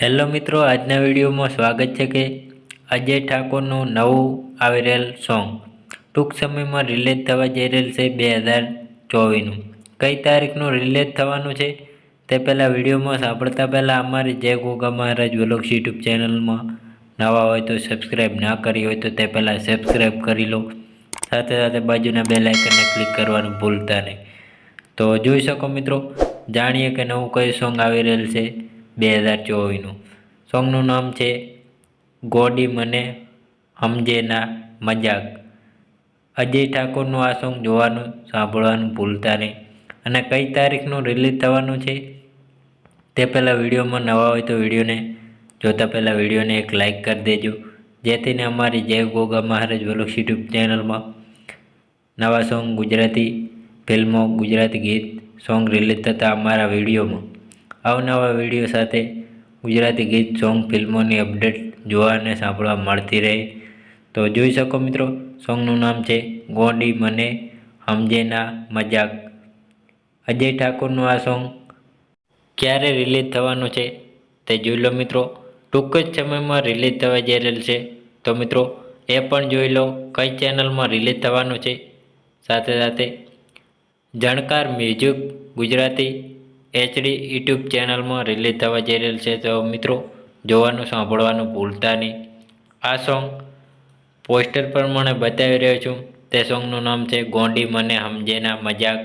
Hello મિત્રો, આજના વિડીયોમાં સ્વાગત છે કે અજય ઠાકોરનું નવું આવી રહેલ સોંગ. ટૂંક સમયમાં રિલીઝ થવા જઈ રહેલ છે બે હજાર ચોવીસનું. કઈ તારીખનું રિલીઝ થવાનું છે તે પહેલાં વિડીયોમાં સાંભળતા પહેલાં અમારી જય ગોગા મહારાજ વ્લોગ્સ યુટ્યુબ ચેનલમાં નવા હોય તો સબસ્ક્રાઈબ ના કરી હોય તો તે પહેલાં સબસ્ક્રાઈબ કરી લો. સાથે સાથે બાજુના બે લાઇકનને ક્લિક કરવાનું ભૂલતા નહીં. તો જોઈ શકો મિત્રો, જાણીએ કે નવું કયું સોંગ આવી રહેલ છે. બે હજાર ચોવીસનું. સોંગનું નામ છે ગોડી મને હમજેના મજાક. અજય ઠાકોરનું આ સોંગ જોવાનું સાંભળવાનું ભૂલતા નહીં. અને કઈ તારીખનું રિલીઝ થવાનું છે તે પહેલાં વિડીયોમાં નવા હોય તો વિડીયોને જોતા પહેલાં વિડીયોને એક લાઇક કરી દેજો. જેથીને અમારી જય ગોગા મહારાજ વલુક્ષ યુટ્યુબ ચેનલમાં નવા સોંગ ગુજરાતી ફિલ્મો ગુજરાતી ગીત સોંગ રિલીઝ થતા અમારા વિડીયોમાં. અવનવા વીડિયો સાથે ગુજરાતી ગીત, સોંગ, ફિલ્મોની અપડેટ જોવા અને સાંભળવા મળતી રહે. તો જોઈ શકો મિત્રો, સોંગનું નામ છે ગોંડી મને સમજેના મજાક. અજય ઠાકોરનું આ સોંગ ક્યારે રિલીઝ થવાનું છે તે જોઈ લો મિત્રો. ટૂંક જ સમયમાં રિલીઝ થવા જઈ રહેલ છે. તો મિત્રો, એ પણ જોઈ લો કઈ ચેનલમાં રિલીઝ થવાનું છે. સાથે સાથે જાણકાર મ્યુઝિક ગુજરાતી એચડી યુટ્યુબ ચેનલમાં રિલીઝ થવા જઈ રહેલ છે. તો મિત્રો, જોવાનું, સાંભળવાનું ભૂલતા નહીં. આ સોંગ પોસ્ટર પર મને બતાવી રહ્યો છું. તે સોંગનું નામ છે ગોંડી મને સમજેના મજાક.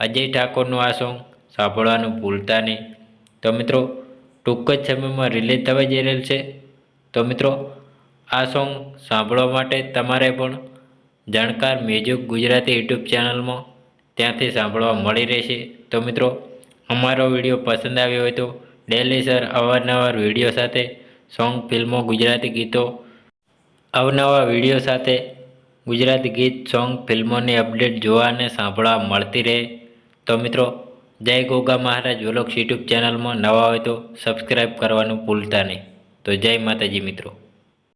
અજય ઠાકોરનું આ સોંગ સાંભળવાનું ભૂલતા નહીં. તો મિત્રો, ટૂંક જ સમયમાં રિલીઝ થવા જઈ રહેલ છે. તો મિત્રો, આ સોંગ સાંભળવા માટે તમારે પણ જાણકાર મ્યુઝિક ગુજરાતી યુટ્યુબ ચેનલમાં ત્યાંથી સાંભળવા મળી રહેશે. તો મિત્રો અમારો વીડિયો પસંદ આવ્યો હોય તો ડેલી સર અવારનવાર વીડિયો સાથે, સોંગ, ફિલ્મો, ગુજરાતી ગીતો, અવનવા વીડિયો સાથે ગુજરાતી ગીત, સોંગ, ફિલ્મોની અપડેટ જોવા અને સાંભળવા મળતી રહે. તો મિત્રો, જય ગોગા મહારાજ વ્લોગ્સ યુટ્યુબ ચેનલમાં નવા હોય તો સબસ્ક્રાઈબ કરવાનું ભૂલતા નહીં. તો જય માતાજી મિત્રો.